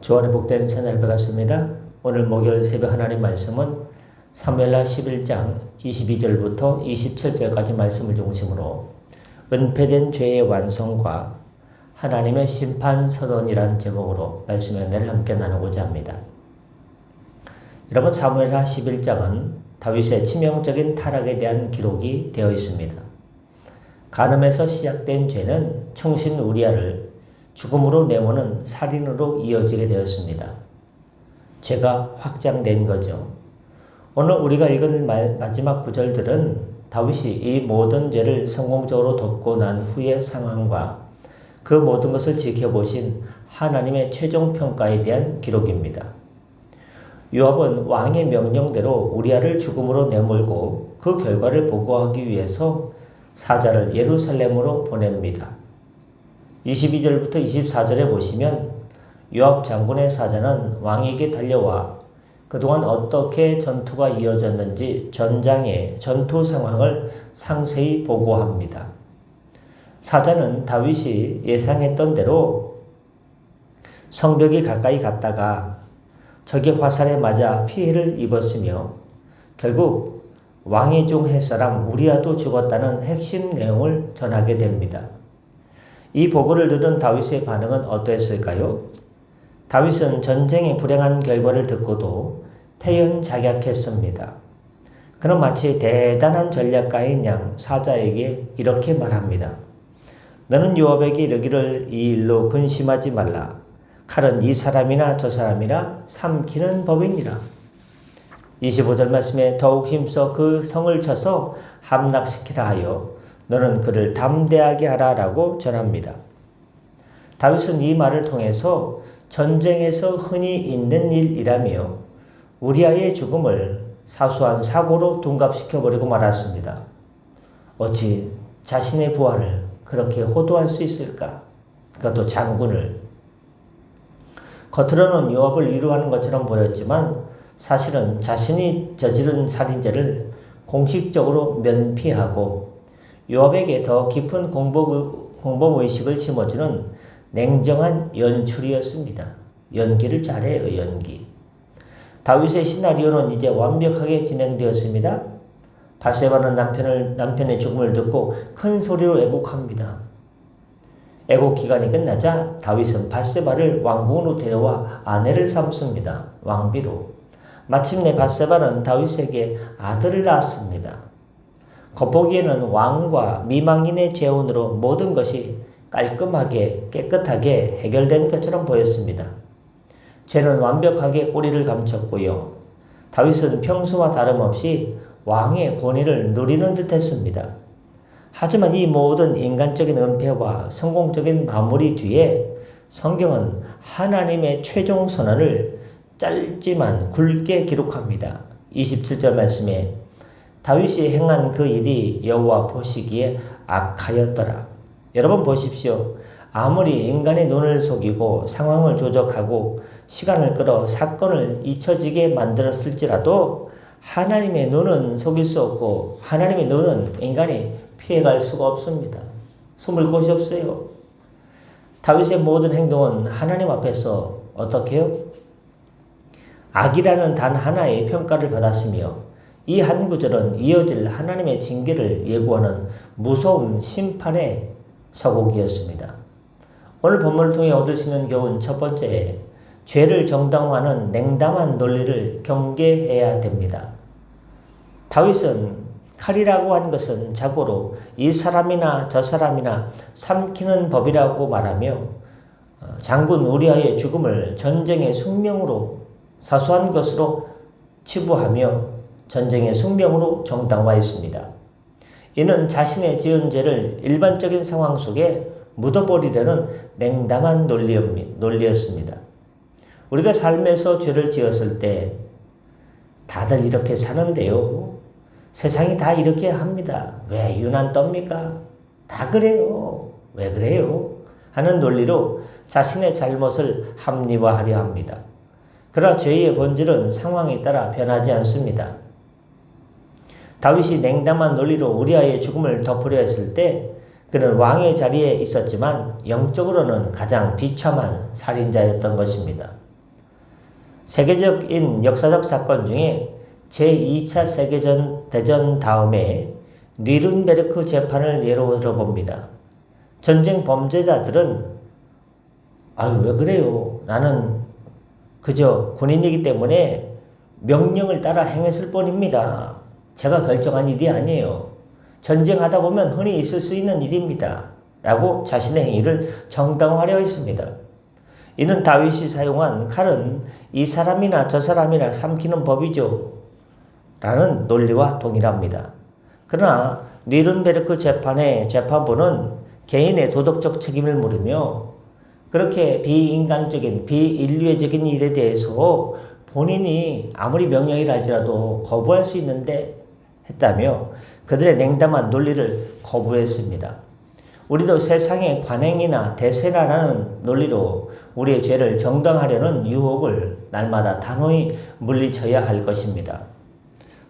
주안의 복된 새날 배웠습니다. 오늘 목요일 새벽 하나님 말씀은 사무엘라 11장 22절부터 27절까지 말씀을 중심으로 은폐된 죄의 완성과 하나님의 심판 서론이란 제목으로 말씀의 은혜를 함께 나누고자 합니다. 여러분 사무엘하 11장은 다윗의 치명적인 타락에 대한 기록이 되어 있습니다. 간음에서 시작된 죄는 충신 우리아를 죽음으로 내모는 살인으로 이어지게 되었습니다. 죄가 확장된 거죠. 오늘 우리가 읽은 마지막 구절들은 다윗이 이 모든 죄를 성공적으로 덮고 난 후의 상황과 그 모든 것을 지켜보신 하나님의 최종 평가에 대한 기록입니다. 요압은 왕의 명령대로 우리아를 죽음으로 내몰고 그 결과를 보고하기 위해서 사자를 예루살렘으로 보냅니다. 22절부터 24절에 보시면 요압 장군의 사자는 왕에게 달려와 그동안 어떻게 전투가 이어졌는지 전장의 전투 상황을 상세히 보고합니다. 사자는 다윗이 예상했던 대로 성벽이 가까이 갔다가 적의 화살에 맞아 피해를 입었으며 결국 왕의 종 햇사람 우리아도 죽었다는 핵심 내용을 전하게 됩니다. 이 보고를 들은 다윗의 반응은 어떠했을까요? 다윗은 전쟁의 불행한 결과를 듣고도 태연작약했습니다. 그는 마치 대단한 전략가인 양 사자에게 이렇게 말합니다. 너는 요압에게 이르기를 이 일로 근심하지 말라. 칼은 이 사람이나 저 사람이나 삼키는 법이니라. 25절 말씀에 더욱 힘써 그 성을 쳐서 함락시키라 하여 너는 그를 담대하게 하라라고 전합니다. 다윗은 이 말을 통해서 전쟁에서 흔히 있는 일이라며 우리아의 죽음을 사소한 사고로 둔갑시켜 버리고 말았습니다. 어찌 자신의 부하를 그렇게 호도할 수 있을까? 그것도 장군을 겉으로는 요압을 위로하는 것처럼 보였지만 사실은 자신이 저지른 살인죄를 공식적으로 면피하고 요압에게 더 깊은 공복, 공범 의식을 심어주는 냉정한 연출이었습니다. 연기를 잘해요, 연기. 다윗의 시나리오는 이제 완벽하게 진행되었습니다. 바세바는 남편을, 남편의 죽음을 듣고 큰 소리로 애곡합니다. 애곡 기간이 끝나자 다윗은 바세바를 왕궁으로 데려와 아내를 삼습니다. 왕비로. 마침내 바세바는 다윗에게 아들을 낳았습니다. 겉보기에는 왕과 미망인의 재혼으로 모든 것이 깔끔하게 깨끗하게 해결된 것처럼 보였습니다. 죄는 완벽하게 꼬리를 감췄고요. 다윗은 평소와 다름없이 왕의 권위를 누리는 듯 했습니다. 하지만 이 모든 인간적인 은폐와 성공적인 마무리 뒤에 성경은 하나님의 최종 선언을 짧지만 굵게 기록합니다. 27절 말씀에 다윗이 행한 그 일이 여호와 보시기에 악하였더라. 여러분 보십시오. 아무리 인간의 눈을 속이고 상황을 조작하고 시간을 끌어 사건을 잊혀지게 만들었을지라도 하나님의 눈은 속일 수 없고 하나님의 눈은 인간이 피해갈 수가 없습니다. 숨을 곳이 없어요. 다윗의 모든 행동은 하나님 앞에서 어떻게 요 악이라는 단 하나의 평가를 받았으며 이 한 구절은 이어질 하나님의 징계를 예고하는 무서운 심판의 서곡이었습니다. 오늘 본문을 통해 얻을 수 있는 교훈 첫 번째, 죄를 정당화하는 냉담한 논리를 경계해야 됩니다. 다윗은 칼이라고 한 것은 자고로 이 사람이나 저 사람이나 삼키는 법이라고 말하며 어, 장군 우리아의 죽음을 전쟁의 숙명으로 사소한 것으로 치부하며 전쟁의 숙명으로 정당화했습니다. 이는 자신의 지은 죄를 일반적인 상황 속에 묻어버리려는 냉담한 논리였습니다. 우리가 삶에서 죄를 지었을 때 다들 이렇게 사는데요. 세상이 다 이렇게 합니다. 왜 유난 떱니까? 다 그래요. 왜 그래요? 하는 논리로 자신의 잘못을 합리화하려 합니다. 그러나 죄의 본질은 상황에 따라 변하지 않습니다. 다윗이 냉담한 논리로 우리아의 죽음을 덮으려 했을 때 그는 왕의 자리에 있었지만 영적으로는 가장 비참한 살인자였던 것입니다. 세계적인 역사적 사건 중에 제2차 세계전 대전 다음에 뉘른베르크 재판을 예로 들어봅니다. 전쟁 범죄자들은 아유 왜 그래요? 나는 그저 군인이기 때문에 명령을 따라 행했을 뿐입니다. 제가 결정한 일이 아니에요. 전쟁하다 보면 흔히 있을 수 있는 일입니다. 라고 자신의 행위를 정당화하려 했습니다. 이는 다윗이 사용한 칼은 이 사람이나 저 사람이나 삼키는 법이죠. 라는 논리와 동일합니다. 그러나 뉘른베르크 재판의 재판부는 개인의 도덕적 책임을 물으며 그렇게 비인간적인 비인류애적인 일에 대해서 본인이 아무리 명령이라 할지라도 거부할 수 있는데 했다며 그들의 냉담한 논리를 거부했습니다. 우리도 세상의 관행이나 대세라는 논리로 우리의 죄를 정당하려는 유혹을 날마다 단호히 물리쳐야 할 것입니다.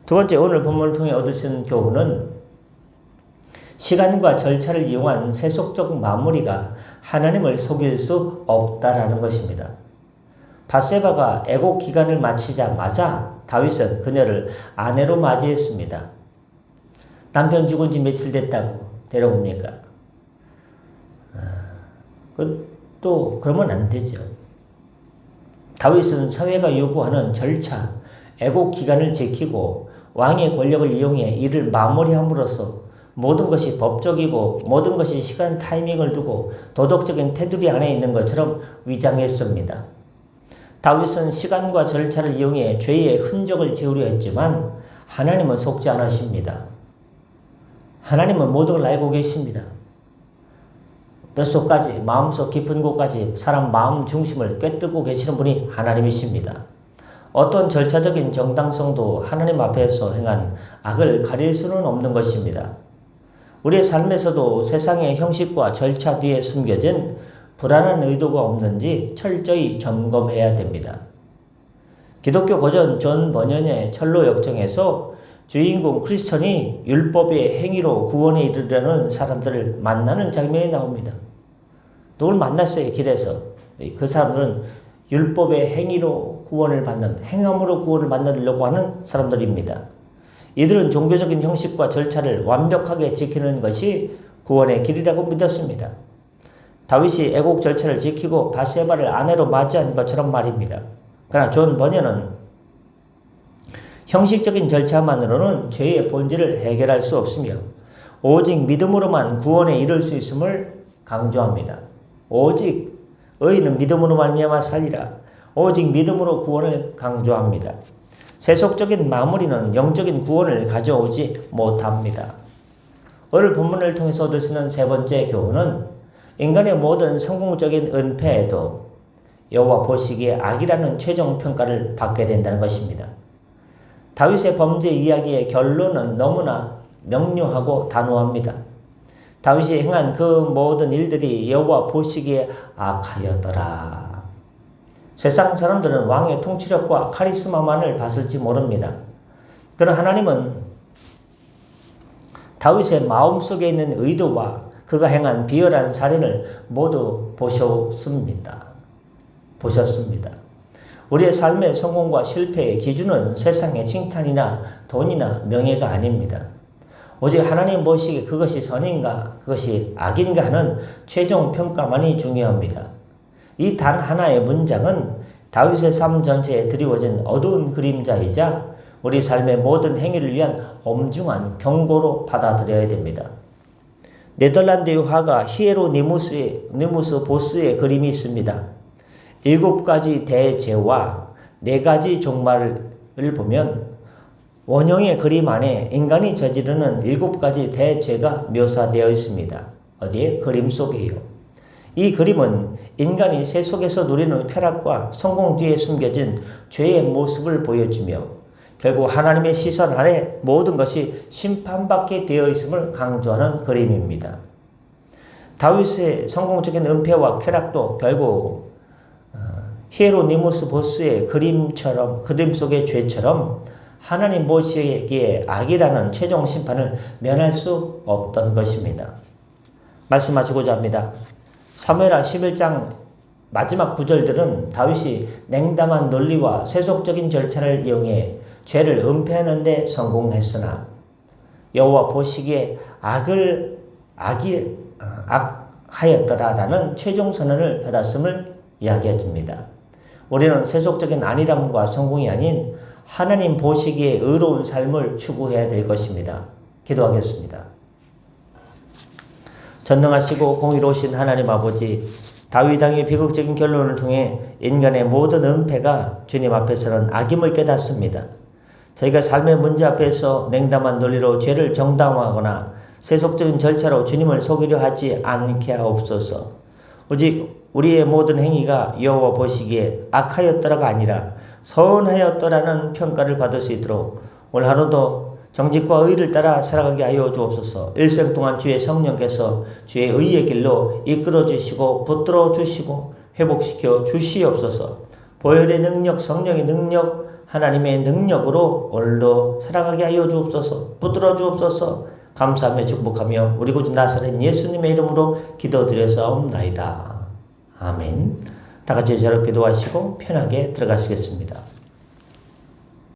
두 번째 오늘 본문을 통해 얻을 수 있는 교훈은 시간과 절차를 이용한 세속적 마무리가 하나님을 속일 수 없다라는 것입니다. 바세바가 애곡 기간을 마치자마자 다윗은 그녀를 아내로 맞이했습니다. 남편 죽은 지 며칠 됐다고 데려옵니까? 아, 또 그러면 안 되죠. 다윗은 사회가 요구하는 절차, 애곡 기간을 지키고 왕의 권력을 이용해 이를 마무리함으로써 모든 것이 법적이고 모든 것이 시간 타이밍을 두고 도덕적인 테두리 안에 있는 것처럼 위장했습니다. 다윗은 시간과 절차를 이용해 죄의 흔적을 지우려 했지만 하나님은 속지 않으십니다. 하나님은 모든 걸 알고 계십니다. 뼛속까지 마음속 깊은 곳까지 사람 마음 중심을 꿰뚫고 계시는 분이 하나님이십니다. 어떤 절차적인 정당성도 하나님 앞에서 행한 악을 가릴 수는 없는 것입니다. 우리의 삶에서도 세상의 형식과 절차 뒤에 숨겨진 불안한 의도가 없는지 철저히 점검해야 됩니다. 기독교 고전 존 버년의 철로 역정에서 주인공 크리스천이 율법의 행위로 구원에 이르려는 사람들을 만나는 장면이 나옵니다. 누굴 만났어요, 길에서. 그 사람들은 율법의 행위로 구원을 받는, 행함으로 구원을 만들려고 하는 사람들입니다. 이들은 종교적인 형식과 절차를 완벽하게 지키는 것이 구원의 길이라고 믿었습니다. 다윗이 애곡 절차를 지키고 바세바를 아내로 맞이한 것처럼 말입니다. 그러나 존 버녀는 형식적인 절차만으로는 죄의 본질을 해결할 수 없으며 오직 믿음으로만 구원에 이를 수 있음을 강조합니다. 오직 의인은 믿음으로 말미암아 살리라. 오직 믿음으로 구원을 강조합니다. 세속적인 마무리는 영적인 구원을 가져오지 못합니다. 오늘 본문을 통해서 얻을 수 있는 세 번째 교훈은 인간의 모든 성공적인 은폐에도 여호와 보시기에 악이라는 최종 평가를 받게 된다는 것입니다. 다윗의 범죄 이야기의 결론은 너무나 명료하고 단호합니다. 다윗이 행한 그 모든 일들이 여호와 보시기에 악하였더라. 세상 사람들은 왕의 통치력과 카리스마만을 봤을지 모릅니다. 그러나 하나님은 다윗의 마음속에 있는 의도와 그가 행한 비열한 살인을 모두 보셨습니다. 보셨습니다. 우리의 삶의 성공과 실패의 기준은 세상의 칭찬이나 돈이나 명예가 아닙니다. 오직 하나님 보시기에 그것이 선인가, 그것이 악인가 하는 최종 평가만이 중요합니다. 이 단 하나의 문장은 다윗의 삶 전체에 드리워진 어두운 그림자이자 우리 삶의 모든 행위를 위한 엄중한 경고로 받아들여야 됩니다. 네덜란드의 화가 히에로 니무스의, 니무스 보스의 그림이 있습니다. 일곱 가지 대죄와 네 가지 종말을 보면 원형의 그림 안에 인간이 저지르는 일곱 가지 대죄가 묘사되어 있습니다. 어디에? 그림 속에요. 이 그림은 인간이 세 속에서 누리는 쾌락과 성공 뒤에 숨겨진 죄의 모습을 보여주며 결국 하나님의 시선 아래 모든 것이 심판받게 되어 있음을 강조하는 그림입니다. 다윗의 성공적인 은폐와 쾌락도 결국 어, 히에로니무스 보스의 그림처럼 그림 속의 죄처럼 하나님 보시기에 악이라는 최종 심판을 면할 수 없던 것입니다. 말씀하시고자 합니다. 사무엘하 11장 마지막 구절들은 다윗이 냉담한 논리와 세속적인 절차를 이용해 죄를 은폐하는 데 성공했으나 여호와 보시기에 악을 악이 어, 악하였더라라는 최종 선언을 받았음을 이야기해 줍니다. 우리는 세속적인 안일함과 성공이 아닌 하나님 보시기에 의로운 삶을 추구해야 될 것입니다. 기도하겠습니다. 전능하시고 공의로우신 하나님 아버지 다윗 왕의 비극적인 결론을 통해 인간의 모든 은폐가 주님 앞에서는 악임을 깨닫습니다. 저희가 삶의 문제 앞에서 냉담한 논리로 죄를 정당화하거나 세속적인 절차로 주님을 속이려 하지 않게 하옵소서. 오직 우리의 모든 행위가 여호와 보시기에 악하였더라가 아니라 선하였더라는 평가를 받을 수 있도록 오늘 하루도 정직과 의를 따라 살아가게 하여 주옵소서. 일생 동안 주의 성령께서 주의 의의 길로 이끌어 주시고 붙들어 주시고 회복시켜 주시옵소서. 보혈의 능력, 성령의 능력, 하나님의 능력으로 오늘도 살아가게 하여 주옵소서. 붙들어 주옵소서. 감사하며 축복하며 우리 구주 나사렛 예수님의 이름으로 기도드려서옵나이다. 아멘. 다 같이 저렇게 기도하시고 편하게 들어가시겠습니다.